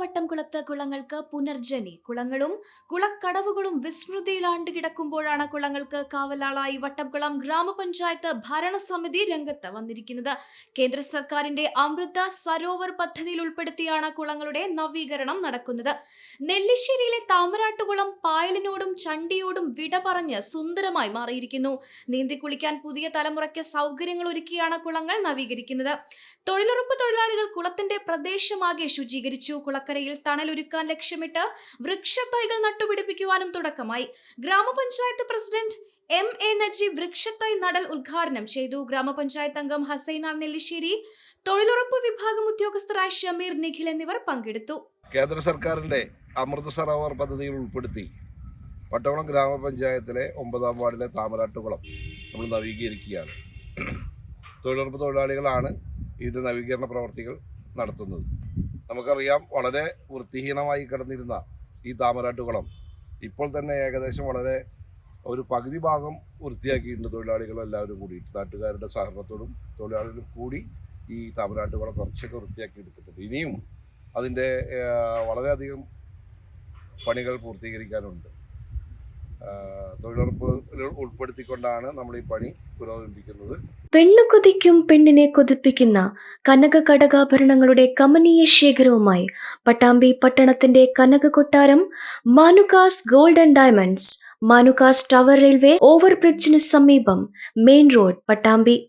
വട്ടംകുളത്ത് കുളങ്ങൾക്ക് പുനർജനി കുളങ്ങളും കുളക്കടവുകളും വിസ്മൃതിയിലാണ്ട് കിടക്കുമ്പോഴാണ് കുളങ്ങൾക്ക് കാവലാളായി വട്ടംകുളം ഗ്രാമപഞ്ചായത്ത് ഭരണസമിതി രംഗത്ത് വന്നിരിക്കുന്നത്. കേന്ദ്ര സർക്കാരിന്റെ അമൃത സരോവർ പദ്ധതിയിൽ ഉൾപ്പെടുത്തിയാണ് കുളങ്ങളുടെ നവീകരണം നടക്കുന്നത്. നെല്ലിശ്ശേരിയിലെ താമരാട്ടുകുളം പായലിനോടും ചണ്ടിയോടും വിട പറഞ്ഞ് സുന്ദരമായി മാറിയിരിക്കുന്നു. നീന്തി കുളിക്കാൻ പുതിയ തലമുറയ്ക്ക് സൗകര്യങ്ങൾ ഒരുക്കിയാണ് കുളങ്ങൾ നവീകരിക്കുന്നത്. തൊഴിലുറപ്പ് തൊഴിലാളികൾ കുളത്തിന്റെ പ്രദേശമാകെ ശുചീകരിച്ചു. കുളക്കരയിൽ തണലൊരുക്കാൻ ലക്ഷ്യമിട്ട് വൃക്ഷത്തൈകൾ നട്ടുപിടിപ്പിക്കുവാനും തുടക്കമായി. ഗ്രാമപഞ്ചായത്ത് പ്രസിഡന്റ് എം എ നജീബ് വൃക്ഷത്തൈ നടൽ ഉദ്ഘാടനം ചെയ്തു. ഗ്രാമപഞ്ചായത്ത് അംഗം ഹസൈന നെല്ലിശ്ശേരി തൊഴിലുറപ്പ് വിഭാഗം ഉദ്യോഗസ്ഥരായ ഷമീർ നിഖിൽ എന്നിവർ പങ്കെടുത്തു. കേന്ദ്ര സർക്കാരിന്റെ അമൃത സരോവർ പദ്ധതിയിൽ ഉൾപ്പെടുത്തി പട്ടവളം ഗ്രാമപഞ്ചായത്തിലെ ഒമ്പതാം വാർഡിലെ താമരാട്ടുകുളം നമ്മൾ നവീകരിക്കുകയാണ്. തൊഴിലുറപ്പ് തൊഴിലാളികളാണ് ഇതിന്റെ നവീകരണ പ്രവർത്തികൾ നടത്തുന്നത്. നമുക്കറിയാം വളരെ വൃത്തിഹീനമായി കിടന്നിരുന്ന ഈ താമരാട്ടുകുളം ഇപ്പോൾ തന്നെ ഏകദേശം വളരെ ഒരു പകുതി ഭാഗം വൃത്തിയാക്കിയിട്ടുണ്ട് തൊഴിലാളികളും എല്ലാവരും കൂടിയിട്ട്. നാട്ടുകാരുടെ സഹകരണത്തോടും തൊഴിലാളികളും കൂടി ഈ താമരാട്ടുകുളം കുറച്ചൊക്കെ വൃത്തിയാക്കി എടുത്തിട്ടുണ്ട് ഇനിയും അതിന്റെ വളരെയധികം പണികൾ പൂർത്തീകരിക്കാനുണ്ട്. തൊഴിലുറപ്പ് ഉൾപ്പെടുത്തിക്കൊണ്ടാണ് നമ്മൾ ഈ പണി പുരോഗമിപ്പിക്കുന്നത്. പെണ്ണു കൊതിക്കും പെണ്ണിനെ കൊതിപ്പിക്കുന്ന കനക കടകാഭരണങ്ങളുടെ കമനീയ ശേഖരവുമായി പട്ടാമ്പി പട്ടണത്തിന്റെ കനക കൊട്ടാരം Manukas gold and diamonds Manukas tower railway over ഓവർബ്രിഡ്ജിന് സമീപം മെയിൻ റോഡ് പട്ടാമ്പി